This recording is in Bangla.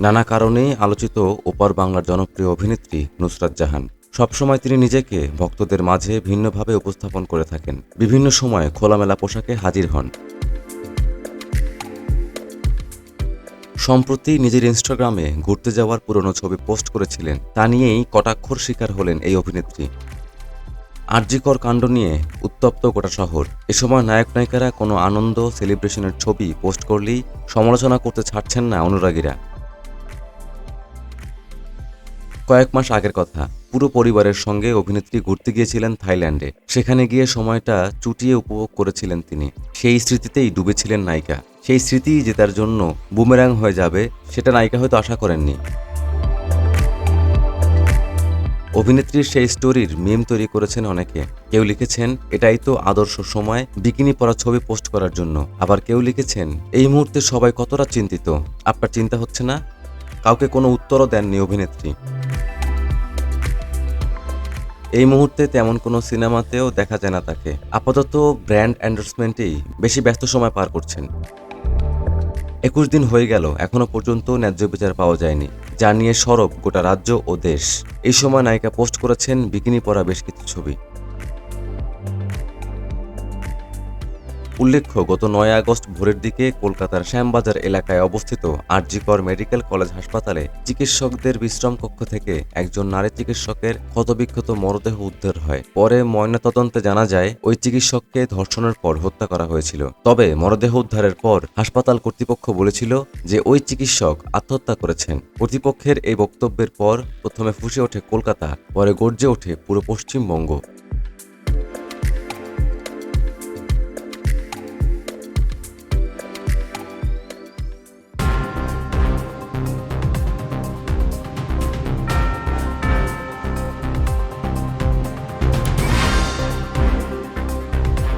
নানা কারণে আলোচিত ওপার বাংলার জনপ্রিয় অভিনেত্রী নুসরাত জাহান। সবসময় তিনি নিজেকে ভক্তদের মাঝে ভিন্নভাবে উপস্থাপন করে থাকেন। বিভিন্ন সময় খোলামেলা পোশাকে হাজির হন। সম্প্রতি নিজের ইনস্টাগ্রামে ঘুরতে যাওয়ার পুরনো ছবি পোস্ট করেছিলেন। তা নিয়েই কটাক্ষর শিকার হলেন এই অভিনেত্রী। আর্যিকর কাণ্ড নিয়ে উত্তপ্ত গোটা শহর। এ সময় নায়ক নায়িকারা কোনো আনন্দ, সেলিব্রেশনের ছবি পোস্ট করলেই সমালোচনা করতে ছাড়ছেন না অনুরাগীরা। কয়েক মাস আগের কথা। পুরো পরিবারের সঙ্গে অভিনেত্রী ঘুরতে গিয়েছিলেন থাইল্যান্ডে। সেখানে গিয়ে সময়টা চুটিয়ে উপভোগ করেছিলেন তিনি। সেই স্মৃতিতেই ডুবেছিলেন নায়িকা। সেই স্মৃতি যে তার জন্য বুমেরাং হয়ে যাবে, সেটা নায়িকা হয়তো আশা করেননি। অভিনেত্রীর সেই স্টোরির মিম তৈরি করেছেন অনেকে। কেউ লিখেছেন, এটাই তো আদর্শ সময়, বিকিনি পরা ছবি পোস্ট করার জন্য। আবার কেউ লিখেছেন, এই মুহূর্তে সবাই কতটা চিন্তিত। আপনার চিন্তা হচ্ছে না? কাউকে কোনো উত্তরও দেননি অভিনেত্রী। এই মুহূর্তে তেমন কোনো সিনেমাতেও দেখা যায় না তাকে। আপাতত ব্র্যান্ড অ্যান্ডার্সমেন্টেই বেশি ব্যস্ত সময় পার করছেন। একুশ দিন হয়ে গেল, এখনও পর্যন্ত ন্যায্য বিচার পাওয়া যায়নি। যা নিয়ে সরব গোটা রাজ্য ও দেশ। এই সময় নায়িকা পোস্ট করেছেন, বিকিনি পরা বেশ কিছু ছবি। উল্লেখ্য, গত নয় আগস্ট ভোরের দিকে কলকাতার শ্যামবাজার এলাকায় অবস্থিত আরজিকর মেডিকেল কলেজ হাসপাতালে চিকিৎসকদের বিশ্রাম কক্ষ থেকে একজন নারী চিকিৎসকের ক্ষতবিক্ষত মরদেহ উদ্ধার হয়। পরে ময়নাতদন্তে জানা যায়, ওই চিকিৎসককে ধর্ষণের পর হত্যা করা হয়েছিল। তবে মরদেহ উদ্ধারের পর হাসপাতাল কর্তৃপক্ষ বলেছিল যে ওই চিকিৎসক আত্মহত্যা করেছেন। কর্তৃপক্ষের এই বক্তব্যের পর প্রথমে ফুসে ওঠে কলকাতা, পরে গর্জে ওঠে পুরো পশ্চিমবঙ্গ।